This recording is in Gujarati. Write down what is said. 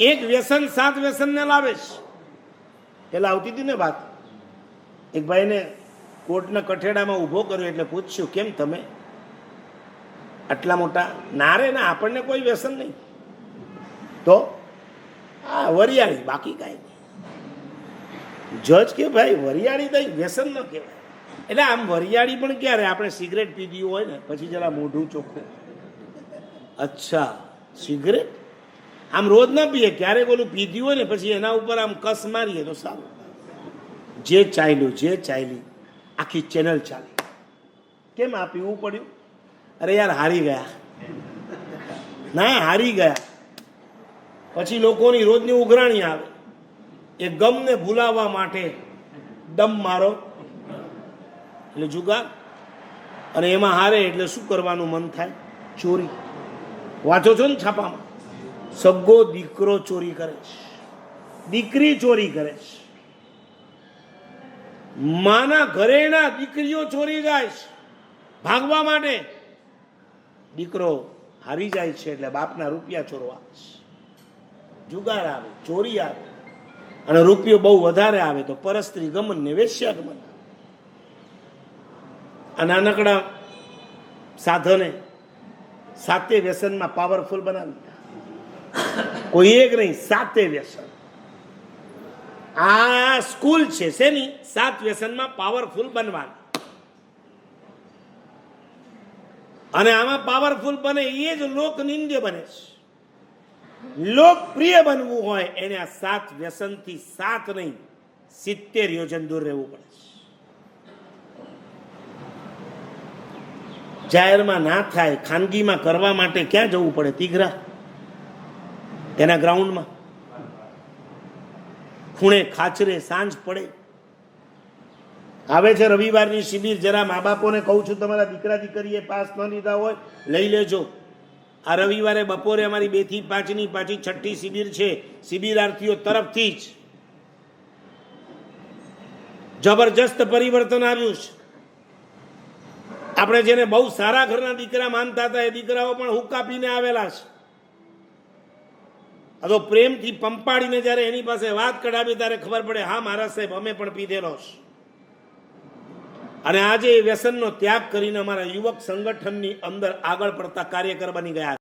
એક વ્યસન, સાત વ્યસનને લાવે છે પેલા આવતી હતી ને વાત. એક ભાઈને કોર્ટના કઠેડામાં ઊભો કર્યો એટલે પૂછ્યું, કેમ તમે? આટલા મોટા ના રે ના આપણને કોઈ વ્યસન નહીં. તો આ વરિયાળી, બાકી કાંઈ નહીં. જજ કે, ભાઈ, વરિયાળી તો વ્યસન ન કહેવાય. એટલે આમ વરિયાળી પણ ક્યારે? આપણે સિગરેટ પીધી હોય ને, પછી જરા મોઢું ચોખ્ખું. અચ્છા, સિગરેટ? આમ રોજ ના પીએ ક્યારેક ઓલું પીધી હોય ને પછી એના ઉપર આમ કસ મારીએ તો સારું. જે ચાલ્યું, જે ચાલી આખી ચેનલ ચાલી. કેમ આ પીવું પડ્યું? અરે યાર, હારી ગયા. ના, હારી ગયા. પછી લોકોની રોજની ઉઘરાણી આવે. એ ગમને ભૂલાવવા માટે દમ મારો. એટલે જુગાર. અને એમાં હારે એટલે શું કરવાનું મન થાય? ચોરી. વાંચો છો ને છાપામાં? સગો દીકરો ચોરી કરે છે. દીકરી ચોરી કરે છે. માના ઘરેણા દીકરીઓ ચોરી જાય છે. ભાગવા માટે દીકરો હારી જાય છે એટલે બાપના રૂપિયા ચોરવા જુગાર આવે, ચોરી આવે. અને રૂપિયો બહુ વધારે આવે તો પરસ્ત્રી ગમન ને વેશ્યા ગમન આ નાનકડા સાધને સાતે વ્યસનમાં પાવરફુલ બનાવી. કોઈ એક નહીં, સાતે વ્યસન. આ સ્કૂલ છે શેની? સાત વ્યસનમાં પાવરફુલ બનવાની. અને આમાં પાવરફુલ બને એ જ લોક નિંદ્ય બને છે. લોકપ્રિય બનવું હોય એને આ સાત વ્યસનથી સાત નહીં, સિત્તેર યોજન દૂર રહેવું પડે છે. જાહેરમાં ના થાય, ખાનગીમાં કરવા માટે ક્યાં જવું પડે તીઘરા તેના ગ્રાઉન્ડમાં. ખૂણે ખાચરે સાંજ પડે. આવે છે રવિવારની શિબિર, જરા મા બાપોને કહું છું, તમારા દીકરા દીકરીએ પાસ ન લીધા હોય, લઈ લેજો. આ રવિવારે બપોરે અમારી બેથી પાંચની પાછી છઠ્ઠી શિબિર છે. શિબિરાર્થીઓ તરફથી જ. જબરજસ્ત પરિવર્તન આવ્યું છે. આપણે જેને બહુ સારા ઘરના દીકરા માનતા હતા, એ દીકરાઓ પણ હુક્કા પીને આવેલા છે. તો પ્રેમથી પંપાડીને જ્યારે એની પાસે વાત કઢાવી ત્યારે ખબર પડે, હા મારા સાહેબ, અમે પણ પીધેલો છે. અને આજે એ વ્યસનનો ત્યાગ કરીને અમારા યુવક સંગઠનની અંદર આગળ પડતા કાર્યકર બની ગયા